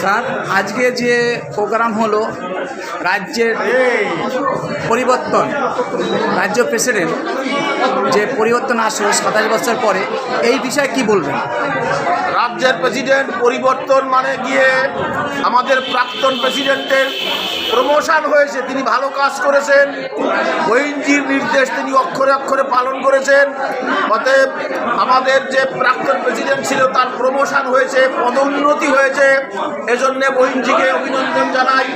Sir, আজকে যে programme হলো, রাজ্যের পরিবর্তন, রাজ্য প্রেসিডেন্ট যে পরিবর্তন আসলো সাতাশ বছর পরে, এই বিষয়ে কি বলবেন? রাজ্যের প্রেসিডেন্ট পরিবর্তন মানে গিয়ে আমাদের প্রাক্তন প্রেসিডেন্টের প্রমোশন হয়েছে। তিনি ভালো কাজ করেছেন। ওইনজির নির্দেশ তিনি অক্ষরে অক্ষরে পালন করেছেন। অতএব আমাদের যে প্রাক্তন প্রেসিডেন্ট ছিল তার প্রমোশন হয়েছে, পদোন্নতি হয়েছে। এজন্যে বহিনজিকে অভিনন্দন জানাই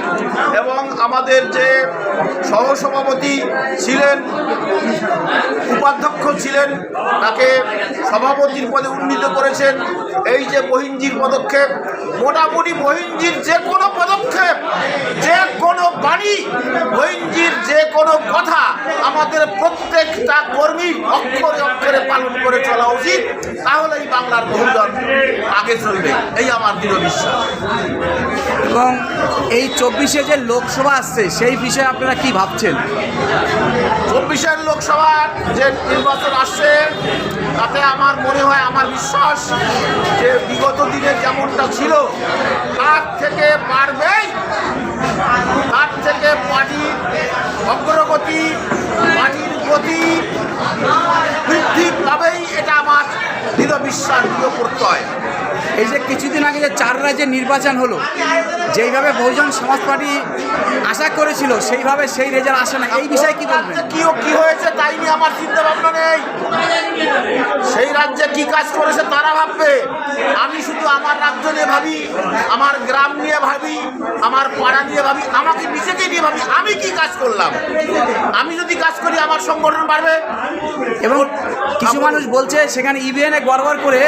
এবং আমাদের যে সহসভাপতি ছিলেন, উপাধ্যক্ষ ছিলেন, তাকে সভাপতির পদে উন্নীত করেছেন। এই যে বহিনজির পদক্ষেপ, মোটামুটি বহিনজির যে কোনো পদক্ষেপ, যে কোনো বাণী বহিনজির যে কোনো কথা আমাদের প্রত্যেকটা কর্মী অক্ষরে অক্ষরে পালন করে চলা উচিত। তাহলেই বাংলার বহুজন আগে চলবে। এই আমার দৃঢ় বিশ্বাস। এবং এই চব্বিশে যে লোকসভা আসছে, সেই বিষয়ে আপনারা কি ভাবছেন? চব্বিশের লোকসভার যে নির্বাচন আসছে, তাতে আমার মনে হয়, আমার বিশ্বাস যে বিগত দিনে যেমনটা ছিল, তার থেকে পারবেই তার থেকে পার্টির অগ্রগতি, পার্টির গতি বৃদ্ধি পাবেই, এটা আমার দৃঢ় বিশ্বাস, দৃঢ় প্রত্যয়। এই যে কিছুদিন আগে যে চার রাজ্যে নির্বাচন হলো যেইভাবে বহুজন সমাজ পার্টি আশা করেছিল সেইভাবে সেই রেজাল্ট আসে না এই বিষয়ে কি বলবেন? কি কি হয়েছে তাই নিয়ে আমার চিন্তা ভাবনা নেই। সেই রাজ্যে কি কাজ করেছে তারা ভাববে। আমি শুধু আমার রাজ্য নিয়ে ভাবি আমার গ্রাম নিয়ে ভাবি আমার পাড়া নিয়ে ভাবি আমাকে নিজেকে নিয়ে ভাবি আমি কি কাজ করলাম? আমি যদি কাজ করি আমার সংগঠন বাড়বে। এবং কিছু মানুষ বলছে সেখানে ইভিএনে গড়বড় করে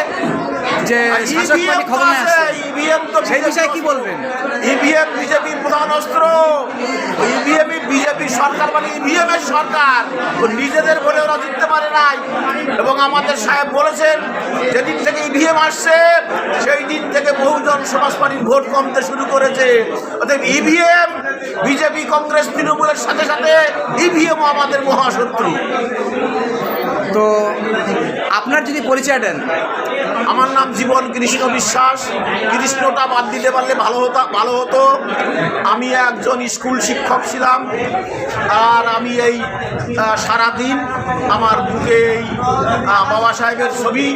যে শাসক পার্টি ক্ষমতায় আসছে। ইভিএম তো সেই বিষয়ে কি বলবেন? ইভিএম বিজেপির প্রধান অস্ত্র। ইভিএম বিজেপি সরকার মানে ইভিএম এর সরকার নিজেদের বলে ওরা জিততে পারে নাই। এবং আমাদের সাহেব বলেছেন যেদিন থেকে ইভিএম আসছে সেই দিন থেকে বহুজন সমাজ পার্টির ভোট কমতে শুরু করেছে। অতএব ইভিএম বিজেপি কংগ্রেস তৃণমূলের সাথে সাথে ইভিএমও আমাদের মহাশত্রু। তো আপনার যদি পরিচয় দেন। আমার নাম জীবন কৃষ্ণ বিশ্বাস। কৃষ্ণটা বাদ দিতে পারলে ভালো হতো ভালো হতো। আমি একজন স্কুল শিক্ষক ছিলাম। আর আমি এই সারাদিন আমার বুকে এই বাবা সাহেবের ছবি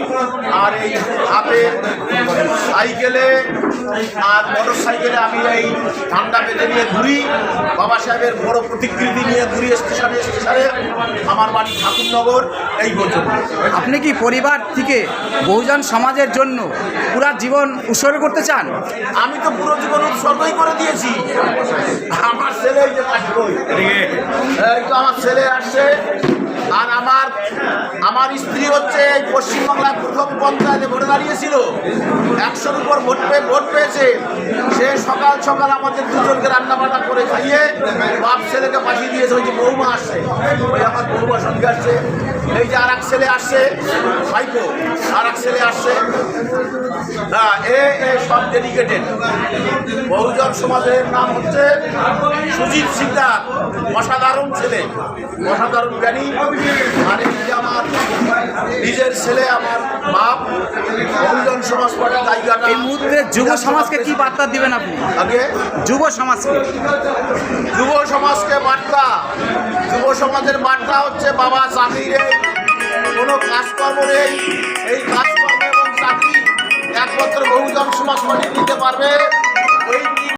আর এই হাতে সাইকেলে আর মোটর সাইকেলে আমি এই ঠান্ডা পেতে নিয়ে ঘুরি। বাবা সাহেবের বড় প্রতিকৃতি নিয়ে ঘুরি স্টেশনে স্টেশনে। আমার বাড়ি ঠাকুরনগর এই পর্যন্ত আপনি কি পরিবার থেকে বহুজন সমাজের জন্য পুরা জীবন উৎসর্গ করতে চান? আমি তো পুরো জীবন উৎসর্গই করে দিয়েছি। আমার ছেলে আমার ছেলে আসছে আর আমার আমার স্ত্রী হচ্ছে পশ্চিমবাংলার প্রথম পঞ্চায়েতে ভোটে দাঁড়িয়েছিল। একশোর উপর ভোট পেয়ে, ভোট পেয়েছে। সে সকাল সকাল আমাদের দুজনকে রান্না বান্না করে খাইয়ে বাপ ছেলেকে পাঠিয়ে দিয়েছে। ওই যে বৌমা আসছে। ওই আমার বৌমা সঙ্গে আসছে। এই যে আর এক ছেলে আসছে, ভাইপো আর এক ছেলে আসছে। হ্যাঁ এ এ সব ডেডিকেটেড বহুজন সমাজের নাম হচ্ছে সুজিত সিকদার। অসাধারণ ছেলে। অসাধারণ জ্ঞানী। আর এই যে আমার নিজের ছেলে আমার বাপ বহুজন সমাজ পার্টির জায়গাটা এই মুহূর্তে যুব সমাজকে কি বার্তা দিবেন আপনি? আগে? যুব সমাজকে। যুব সমাজকে বার্তা। যুব সমাজের বার্তা হচ্ছে বাবা চাকরি নেই কোনো কাজকর্ম নেই। এই কাজকর্ম এবং চাকরি একমাত্র বহুজন সমাজ পার্টি নিতে পারবে।